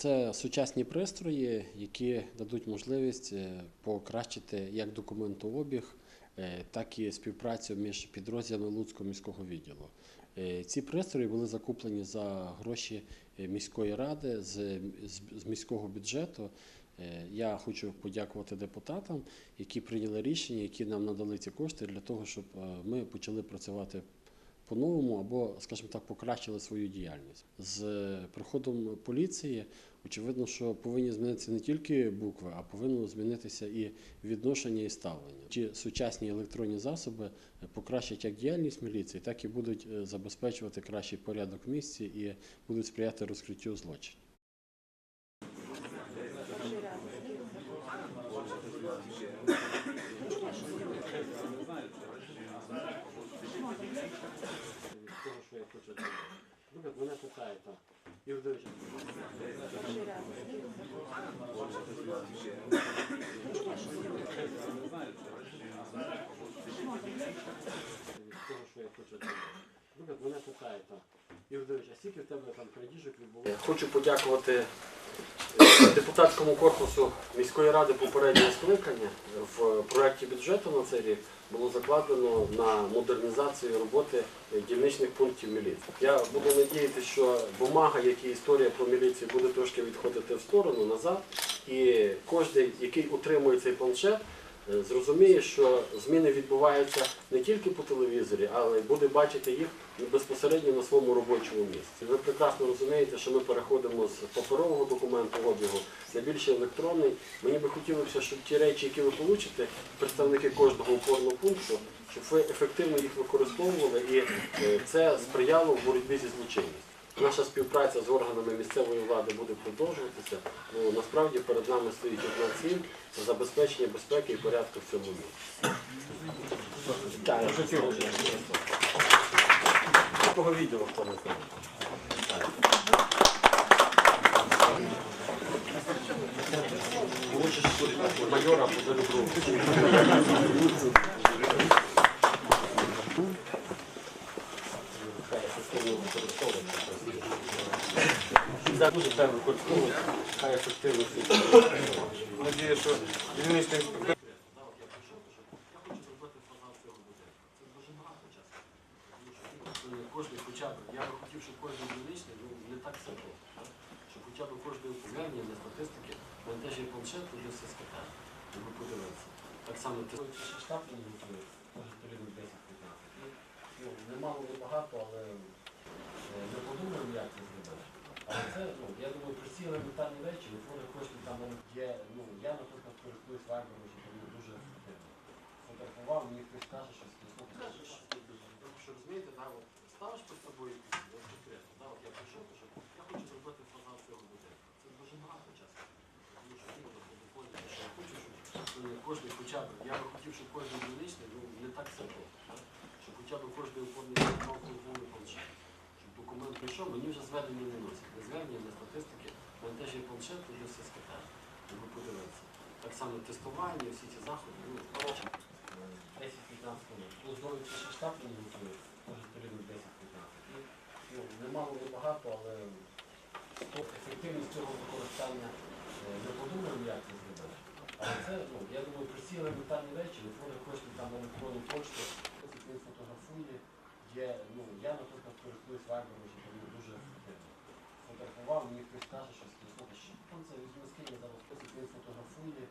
Це сучасні пристрої, які дадуть можливість е, покращити як документообіг, е, так і співпрацю між підрозділами Луцького міського відділу. Е, Ці пристрої були закуплені за гроші міської ради з, міського бюджету. Я хочу подякувати депутатам, які прийняли рішення, які нам надали ці кошти для того, щоб ми почали працювати по-новому або, скажімо так, покращили свою діяльність. З приходом поліції, очевидно, що повинні змінитися не тільки букви, а повинно змінитися і відношення і ставлення. Ті сучасні електронні засоби покращать як діяльність міліції, так і будуть е, забезпечувати кращий порядок в місті і будуть сприяти розкриттю злочинів. Того, що я хочу отримати. Наприклад, мене питають там, від того, що я хочу отримати. Наприклад, мене питають там, Давидович, а скільки в тебе там крадіжок відбулося? Хочу подякувати е, депутатському корпусу міської ради попереднього скликання. В проєкті бюджету на цей рік було закладено на модернізацію роботи дільничних пунктів міліції. Я буду надіятися, що бумага, як і історія про міліцію, буде трошки відходити в сторону назад, і кожен, який отримує цей планшет, зрозуміє, що зміни відбуваються не тільки по телевізорі, але буде бачити їх безпосередньо на своєму робочому місці. Ви прекрасно розумієте, що ми переходимо з паперового документу обігу на більш електронний. Мені би хотілося, щоб ті речі, які ви получите, представники кожного опорного пункту, щоб ви ефективно їх використовували і е, це сприяло в боротьбі зі злочинністю. Наша співпраця з органами місцевої влади буде продовжуватися. Ну, насправді перед нами стоїть одна ціль це забезпечення безпеки і порядку в цьому місці. Такого відділу хто не знає. Хочеш майора подарю другу. Хай ефективно використовується. Це дуже треба використовувати, хай ефективно Надію, що дільничний інспектор Кожен хоча б, я би хотів, щоб кожен дільничний, ну не так просто, щоб хоча б кожне звернення для статистики, в теж є планшет, тут все скатати, щоб подивитися. Так само ти штаб не готує, може сторінок 10-15. Немало, не багато, але е, ми подумаємо, як це зробити. Це, ну, я думаю, прості елементарні речі, відтвори кошти там є, ну, я, наприклад, користуюсь вайбером, що там дуже ефективно. Фотографував, мені хтось каже, що скажеш, що розумієте, да, от ставиш перед собою якусь от конкретно, да, от я прийшов, що я хочу зробити фасад цього будинку. Це дуже багато часу. Тому що іноді доходить, що я хочу, щоб е, кожен хоча б, я би хотів, щоб кожен дільничний, ну не так все просто, да, щоб хоча б кожен телефонний планшет. Щоб документ прийшов, мені вже зведення не носять. Не зведення, не статистики. У мене теж є планшет, тут є все скатати. Щоб подивитися. Так само тестування, всі ці заходи, ну, коротше, 10-15 хвилин. Ну, знову ще штаб не готує, може сторінок 10-15. Ну, немало, не багато, але ну, ефективність цього використання е, ми подумаємо, як це зробити. Але це, ну, я думаю, прості елементарні речі, відтвори кошти там електронну почту, він фотографує. Є, ну, я, наприклад, користуюсь вайбером, що там дуже. Фотографував, мені хтось каже, що скільки, що там це візьми скинь, я зараз хтось фотографує.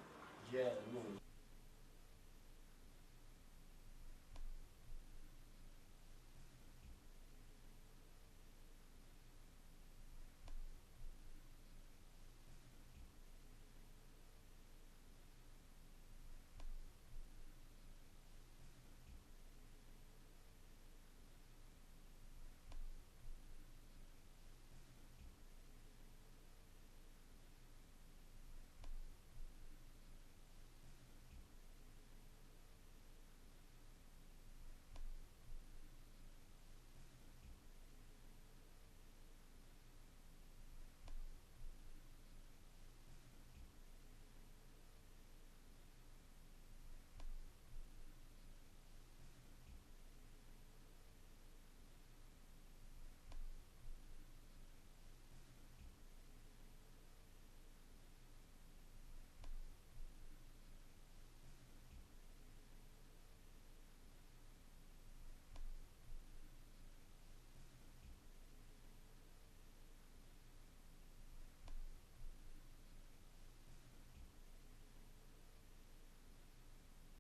Є, ну,